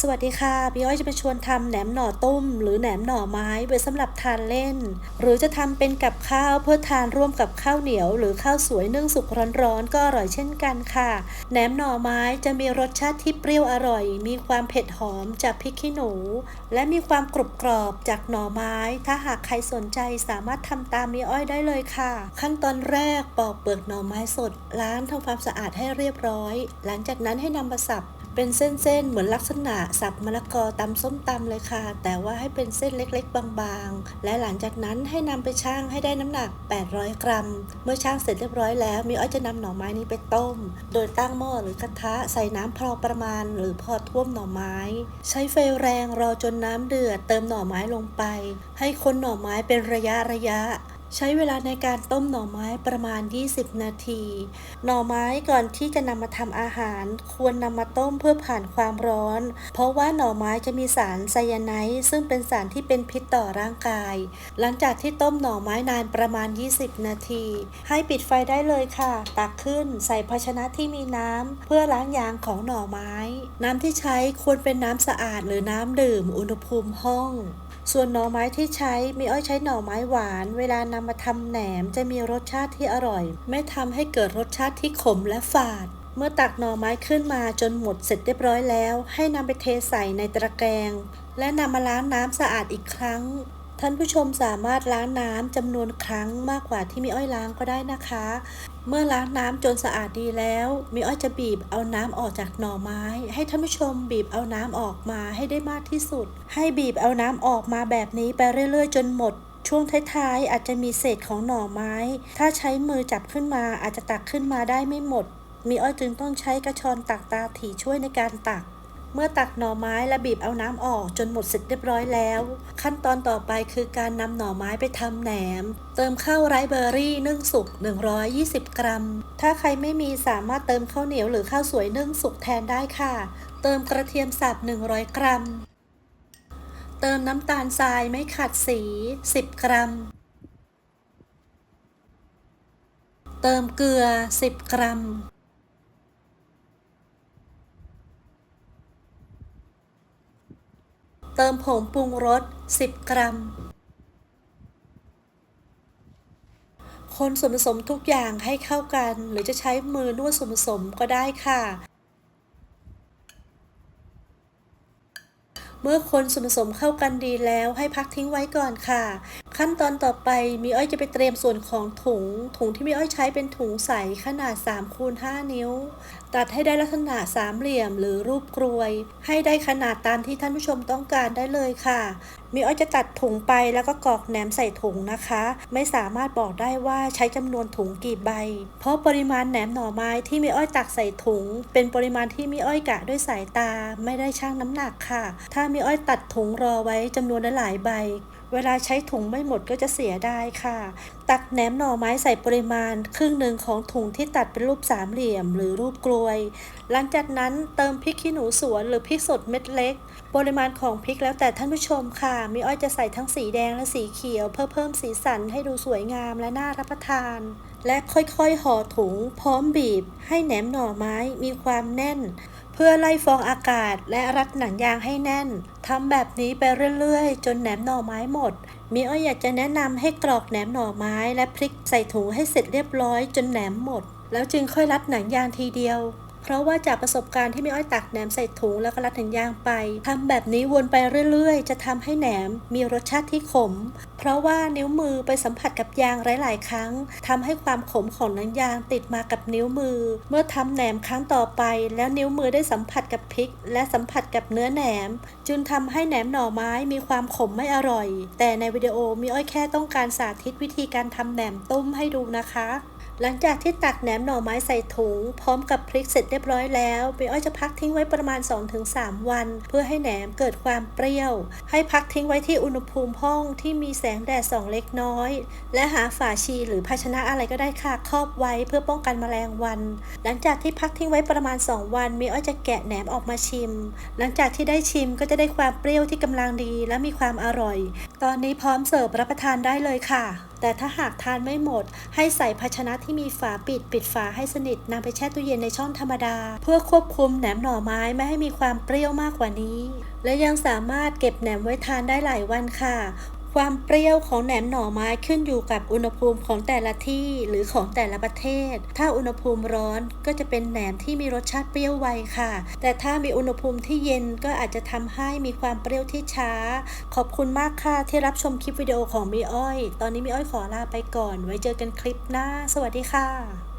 สวัสดีค่ะพี่อ้อยจะไปชวนทำแหนมหน่อต้ม หรือแหนมหน่อไม้ไว้สำหรับทานเล่น หรือจะทำเป็นกับข้าวเพื่อทานร่วมกับข้าวเหนียว หรือข้าวสวยนึ่งสุกร้อนๆก็อร่อยเช่นกันค่ะแหนมหน่อไม้จะมีรสชาติที่เปรี้ยวอร่อย มีความเผ็ดหอมจากพริกขี้หนู และมีความกรุบกรอบจากหน่อไม้ ถ้าหากใครสนใจสามารถทำตามมีอ้อยได้เลยค่ะ ขั้นตอนแรกปอกเปลือกหน่อไม้สด ล้างทำความสะอาดให้เรียบร้อย หลังจากนั้นให้นำมาสับ เป็นเส้นๆ เหมือนลักษณะสับมะละกอตำส้มตำเลยค่ะ แต่ว่าให้เป็นเส้นเล็กๆ บางๆ และหลังจากนั้นให้นำไปชั่งให้ได้น้ำหนัก 800 กรัม เมื่อชั่งเสร็จเรียบร้อยแล้ว มีอ้อยจะนำหน่อไม้นี้ไปต้ม โดยตั้งหม้อหรือกระทะใส่น้ำพอประมาณ หรือพอท่วมหน่อไม้ ใช้ไฟแรงรอจนน้ำเดือดเติมหน่อไม้ลงไป ให้คนหน่อไม้เป็นระยะระยะ ใช้เวลาในการต้มหน่อไม้ประมาณ 20 นาที หน่อไม้ก่อนที่จะนำมาทำอาหาร ควรนำมาต้มเพื่อผ่านความร้อน เพราะว่าหน่อไม้จะมีสารไซยาไนด์ซึ่งเป็นสารที่เป็นพิษต่อร่างกาย หลังจากที่ต้มหน่อไม้นานประมาณ 20 นาที ให้ปิดไฟได้เลยค่ะ ตักขึ้นใส่ภาชนะที่มีน้ำเพื่อล้างยางของหน่อไม้ น้ำที่ใช้ควรเป็นน้ำสะอาดหรือน้ำดื่ม อุณหภูมิห้อง ส่วนหน่อไม้ที่ใช้มีอ้อยใช้หน่อไม้หวาน เวลานำมาทำแหนมจะมีรสชาติที่อร่อย ไม่ทำให้เกิดรสชาติที่ขมและฝาด เมื่อตักหน่อไม้ขึ้นมาจนหมดเสร็จเรียบร้อยแล้ว ให้นำไปเทใส่ในตะแกรงและนำมาล้างน้ำสะอาดอีกครั้ง ท่านผู้ชมสามารถล้างน้ำจำนวนครั้งมากกว่าที่มีอ้อยล้างก็ได้นะคะ เมื่อล้างน้ำจนสะอาดดีแล้วมีอ้อยจะบีบเอาน้ำออกจากหน่อไม้ ให้ท่านผู้ชมบีบเอาน้ำออกมาให้ได้มากที่สุด ให้บีบเอาน้ำออกมาแบบนี้ไปเรื่อยๆ จนหมดช่วงท้ายๆ อาจจะมีเศษของหน่อไม้ ถ้าใช้มือจับขึ้นมาอาจจะตักขึ้นมาได้ไม่หมด มีอ้อยจึงต้องใช้กระชอนตักตาถี่ช่วยในการตัก เมื่อตักหน่อไม้และบีบเอาน้ำออกจนหมดเสร็จเรียบร้อยแล้ว ขั้นตอนต่อไปคือการนำหน่อไม้ไปทำแหนม เติมข้าวไรซ์เบอร์รี่นึ่งสุก 120 กรัม ถ้าใครไม่มีสามารถเติมข้าวเหนียวหรือข้าวสวยนึ่งสุกแทนได้ค่ะ เติมกระเทียมสับ 100 กรัม เติมน้ำตาลทรายไม่ขัดสี 10 กรัม เติมเกลือ 10 กรัม ติมผงปรุงรส 10 กรัม คนส่วนผสมทุกอย่างให้เข้ากัน หรือจะใช้มือนวดส่วนผสมก็ได้ค่ะ เมื่อคนส่วนผสมเข้ากันดีแล้วให้พักทิ้งไว้ก่อนค่ะ ขั้นตอนต่อไปมีอ้อยจะไปเตรียมส่วนของถุง ถุงที่มีอ้อยใช้เป็นถุงใสขนาด3คูณ5นิ้ว ตัดให้ได้ลักษณะสามเหลี่ยมหรือรูปกรวย ให้ได้ขนาดตามที่ท่านผู้ชมต้องการได้เลยค่ะ มีอ้อยจะตัดถุงไปแล้วก็กรอกแหนมใส่ถุงนะคะ ไม่สามารถบอกได้ว่าใช้จำนวนถุงกี่ใบ เพราะปริมาณแหนมหน่อไม้ที่มีอ้อยตักใส่ถุง เป็นปริมาณที่มีอ้อยกะด้วยสายตา ไม่ได้ชั่งน้ำหนักค่ะ ถ้ามีอ้อยตัดถุงรอไว้จำนวนหลายใบ เวลาใช้ถุงไม่หมดก็จะเสียได้ค่ะ ตักแหนมหน่อไม้ใส่ปริมาณ ครึ่งหนึ่งของถุงที่ตัดเป็นรูปสามเหลี่ยม หรือรูปกลวย หลังจากนั้นเติมพริกขี้หนูสวนหรือพริกสดเม็ดเล็ก ปริมาณของพริกแล้วแต่ท่านผู้ชมค่ะ มีอ้อยจะใส่ทั้งสีแดงและสีเขียว เพื่อเพิ่มสีสันให้ดูสวยงามและน่ารับประทาน และค่อยๆห่อถุง พร้อมบีบ ให้แหนมหน่อไม้มีความแน่น เพื่อไล่ฟองอากาศและรัดหนังยางให้แน่น ทำแบบนี้ไปเรื่อยๆ จนแหนมหน่อไม้หมด มีอ้อยอยากจะแนะนำให้กรอกแหนมหน่อไม้และพริกใส่ถุงให้เสร็จเรียบร้อยจนแหนมหมด แล้วจึงค่อยรัดหนังยางทีเดียว เพราะว่าจากประสบการณ์ที่มีอ้อยตักแหนมใส่ถุงแล้วก็รัดหนังยางไปทำแบบนี้วนไปเรื่อยๆ จะทำให้แหนมมีรสชาติที่ขม เพราะว่านิ้วมือไปสัมผัสกับยางหลาย ๆ ครั้งทำให้ความขมของหนังยางติดมากับนิ้วมือ เมื่อทำแหนมครั้งต่อไป แล้วนิ้วมือได้สัมผัสกับพริก และสัมผัสกับเนื้อแหนม จึงทำให้แหนมหน่อไม้มีความขมไม่อร่อย แต่ในวิดีโอมีอ้อยแค่ต้องการสาธิตวิธีการทำแหนมต้มให้ดูนะคะ หลังจากที่ตักแหนมหน่อไม้ใส่ถุง พร้อมกับพริกเสร็จเรียบร้อยแล้วปีอ้อยจะพักทิ้งไว้ประมาณ 2-3 วัน เพื่อให้แหนมเกิดความเปรี้ยว ให้พักทิ้งไว้ที่อุณหภูมิห้องที่มีแสงแดดส่องเล็กน้อย และหาฝาชีหรือภาชนะอะไรก็ได้ค่ะครอบไว้เพื่อป้องกันแมลงวัน หลังจากที่พักทิ้งไว้ประมาณ 2 วันมีอ้อยจะแกะแหนมออกมาชิม หลังจากที่ได้ชิมก็จะได้ความเปรี้ยวที่กำลังดีและมีความอร่อย ตอนนี้พร้อมเสิร์ฟรับประทานได้เลยค่ะ แต่ถ้าหากทานไม่หมด ให้ใส่ภาชนะที่มีฝาปิด ปิดฝาให้สนิทนำไปแช่ตู้เย็นในช่องธรรมดา เพื่อควบคุมแหนมหน่อไม้ไม่ให้มีความเปรี้ยวมากกว่านี้ และยังสามารถเก็บแหนมไว้ทานได้หลายวันค่ะ ความเปรี้ยวของแหนมหน่อไม้ขึ้นอยู่กับอุณหภูมิของแต่ละที่หรือของแต่ละประเทศ ถ้าอุณหภูมิร้อนก็จะเป็นแหนมที่มีรสชาติเปรี้ยวไวค่ะ แต่ถ้ามีอุณหภูมิที่เย็นก็อาจจะทำให้มีความเปรี้ยวที่ช้า ขอบคุณมากค่ะที่รับชมคลิปวิดีโอของมีอ้อย ตอนนี้มีอ้อยขอลาไปก่อน ไว้เจอกันคลิปหน้า สวัสดีค่ะ